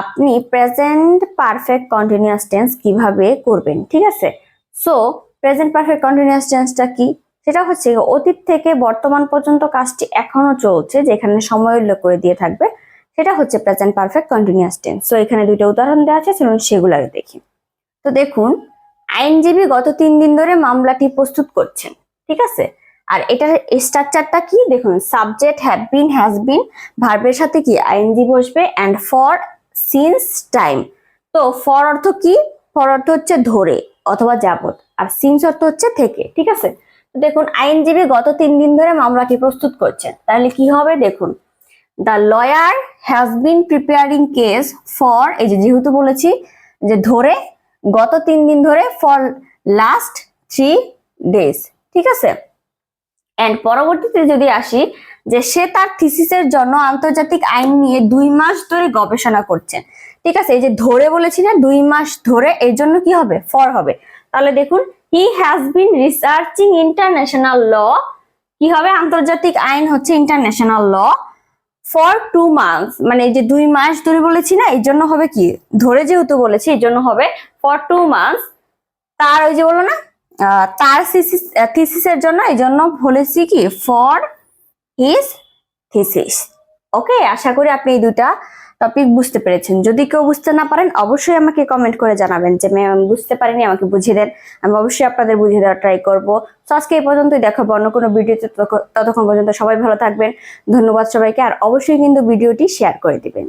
আপনি present perfect continuous tense কীভাবে করবেন, ঠিক আছে? সো প্রেজেন্ট পারফেক্ট কন্টিনিউয়াস টেন্সটা কি? সেটা হচ্ছে অতীত থেকে বর্তমান পর্যন্ত কাজটি এখনও চলছে, যেখানে সময় উল্লেখ করে দিয়ে থাকবে। সেটা হচ্ছে present perfect continuous tense so এখানে দুইটা উদাহরণ দেওয়া আছে, চলুন সেগুলো দেখি। তো দেখুন, আইনজীবী গত তিন দিন ধরে মামলাটি প্রস্তুত করছেন, ঠিক আছে? আর এটার স্ট্রাকচারটা কি? দেখুন subject have been has been ভার্বের সাথে কি? আইনজি বসবে অ্যান্ড ফর সিন্স টাইম তো ফর অর্থ কি? ফর অর্থ হচ্ছে ধরে অথবা যাবত আর সিন্স অর্থ হচ্ছে থেকে, ঠিক আছে? দেখুন, আইনজীবী গত তিন দিন ধরে মামলাটি প্রস্তুত করছেন? তাহলে কি হবে? দেখুন the lawyer has been preparing case for এই যে যেহেতু বলেছি, যে ধরে গত তিন দিন ধরে ফর লাস্ট থ্রি ডেজ ঠিক আছে? অ্যান্ড পরবর্তীতে যদি আসি যে সে তার থিসিসের জন্য আন্তর্জাতিক আইন নিয়ে দুই মাস ধরে গবেষণা করছেন ঠিক আছে, এই যে ধরে বলেছি না, দুই মাস ধরে এর জন্য কি হবে? ফর হবে। তাহলে দেখুন he has been researching international law কি হবে? আন্তর্জাতিক আইন হচ্ছে international law for two months মানে এই যে দুই মাস ধরে বলেছি না এই জন্য হবে কি? ধরে যেহেতু বলেছি এই জন্য হবে ফর টু মান্থস তার ওই যে বলো না তার থিসিসের জন্য এই জন্য বলেছি কি? ফর হিজ থিসিস ওকে আশা করি আপনি এই দুটা টপিক বুঝতে পেরেছেন। যদি কেউ বুঝতে না পারেন, অবশ্যই আমাকে কমেন্ট করে জানাবেন যে ম্যাম আমি বুঝতে পারিনি, আমাকে বুঝিয়ে দেন। আমি অবশ্যই আপনাদের বুঝিয়ে দেওয়ার ট্রাই করব। তো আজকে এই পর্যন্তই। দেখাবো অন্য কোনো ভিডিওতে ততক্ষণ পর্যন্ত সবাই ভালো থাকবেন। ধন্যবাদ সবাইকে। আর অবশ্যই কিন্তু ভিডিওটি শেয়ার করে দিবেন।